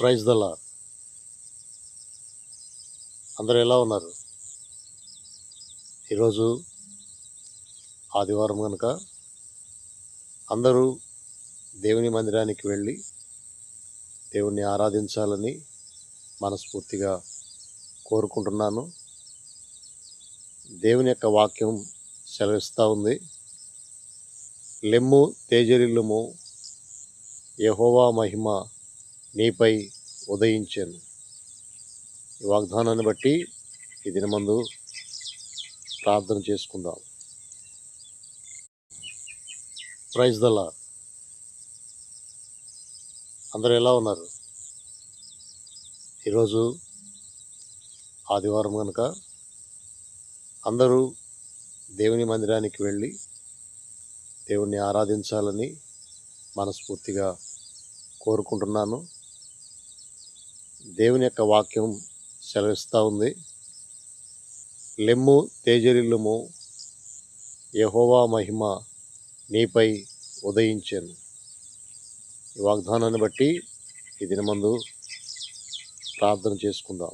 Praise దలా అందరూ ఎలా ఉన్నారు? ఈరోజు ఆదివారం కనుక అందరూ దేవుని మందిరానికి వెళ్ళి దేవుణ్ణి ఆరాధించాలని మనస్ఫూర్తిగా కోరుకుంటున్నాను. దేవుని యొక్క వాక్యం సెలవిస్తూ ఉంది. లెమ్ము తేజరిల్లుము యహోవా మహిమ నీపై ఉదయించాను. ఈ వాగ్దానాన్ని బట్టి ఈ దినమందు ప్రార్థన చేసుకుందాం. ప్రైజ్ దల్లా అందరూ ఎలా ఉన్నారు? ఈరోజు ఆదివారం కనుక అందరూ దేవుని మందిరానికి వెళ్ళి దేవుణ్ణి ఆరాధించాలని మనస్ఫూర్తిగా కోరుకుంటున్నాను. దేవుని యొక్క వాక్యం సెలవిస్తూ ఉంది. లెమ్ము తేజరిల్లుము యహోవా మహిమ నీపై ఉదయించాను. ఈ వాగ్దానాన్ని బట్టి ఈ దినమందు ప్రార్థన చేసుకుందాం.